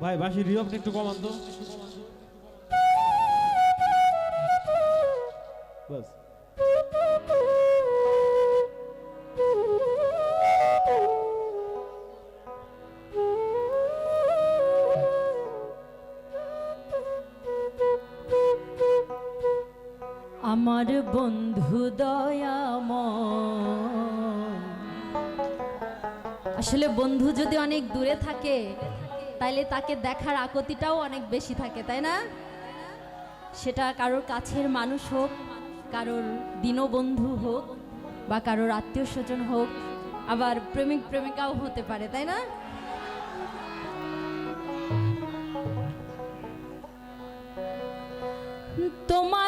ভাই বাসি রিওপটা একটু কমান তো। আমার বন্ধু দয়াম আসলে বন্ধু যদি অনেক দূরে থাকে তাইলে তাকে দেখার আকতিটাও অনেক বেশি থাকে, তাই না? সেটা কারোর কাছের মানুষ হোক, কারোর দীনবন্ধু হোক, বা কারোর আত্মীয় স্বজন হোক, আবার প্রেমিক প্রেমিকাও হতে পারে, তাই না? তোমারে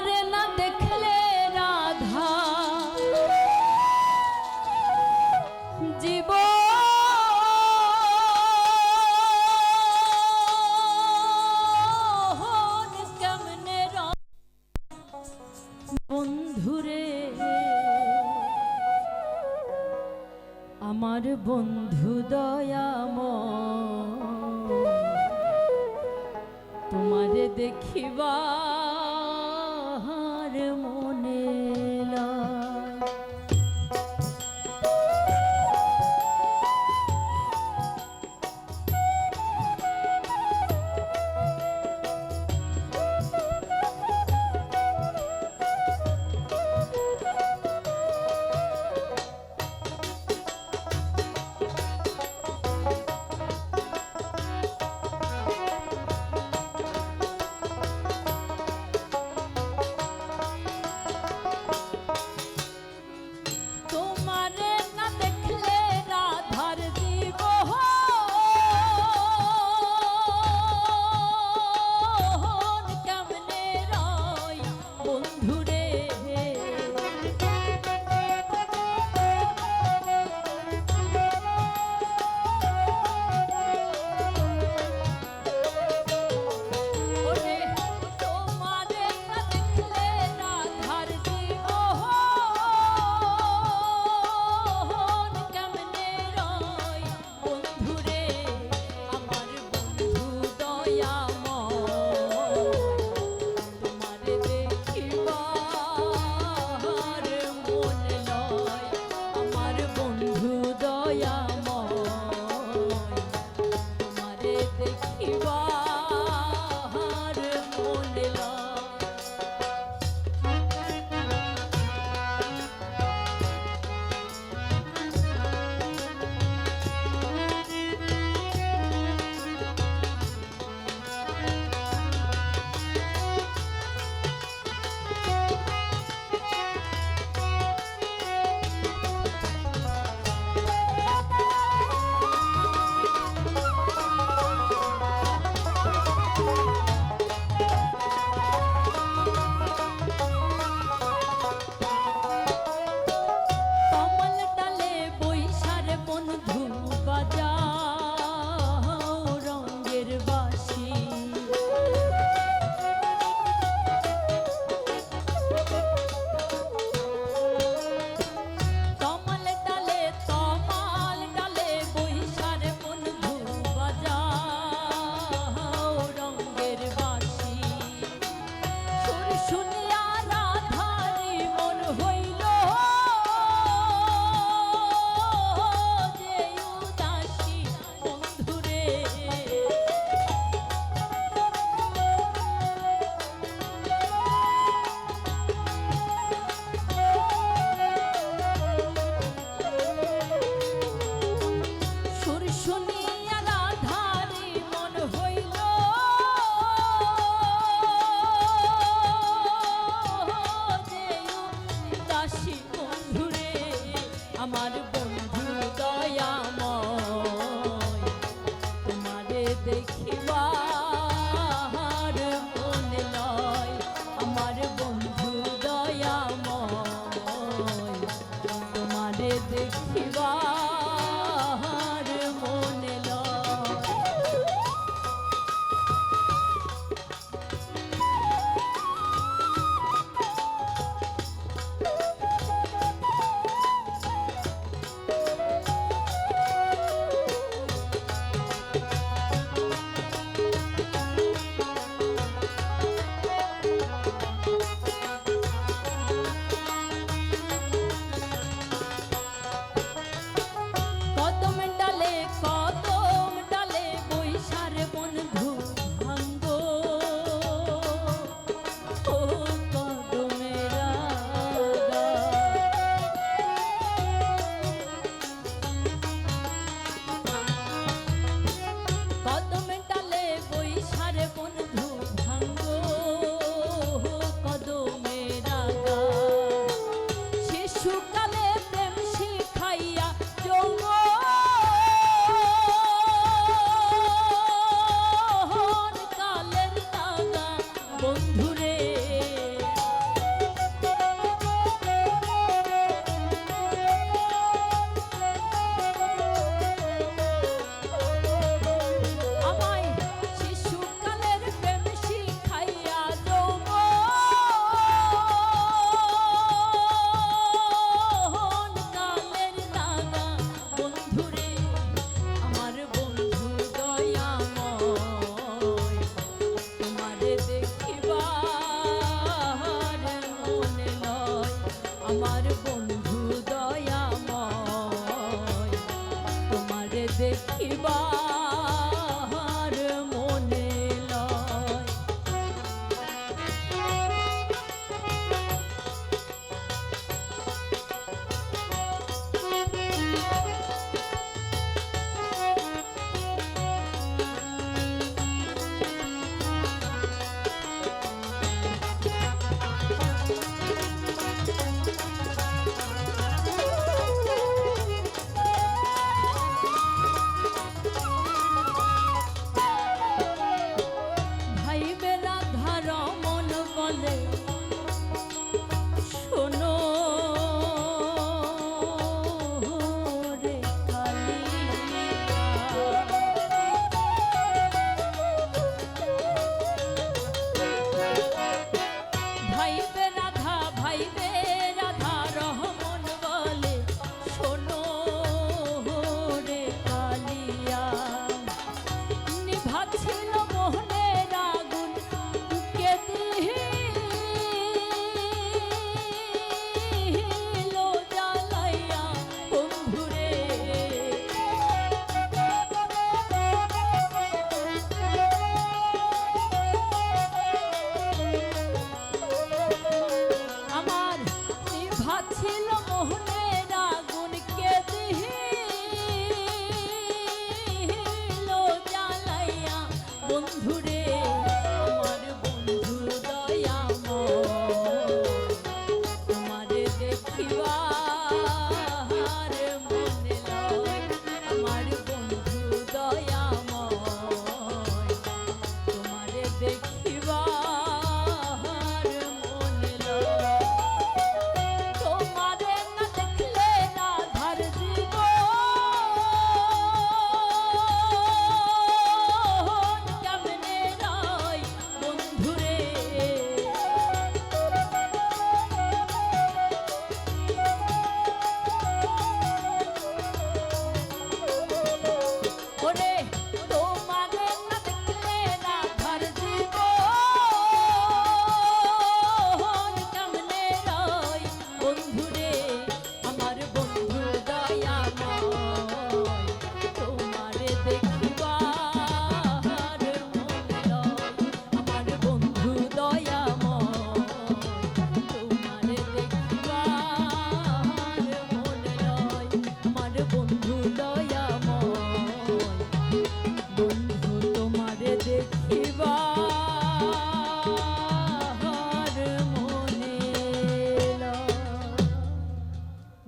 বন্ধু দয়াম। তোমারে দেখিবার বন্ধুরে।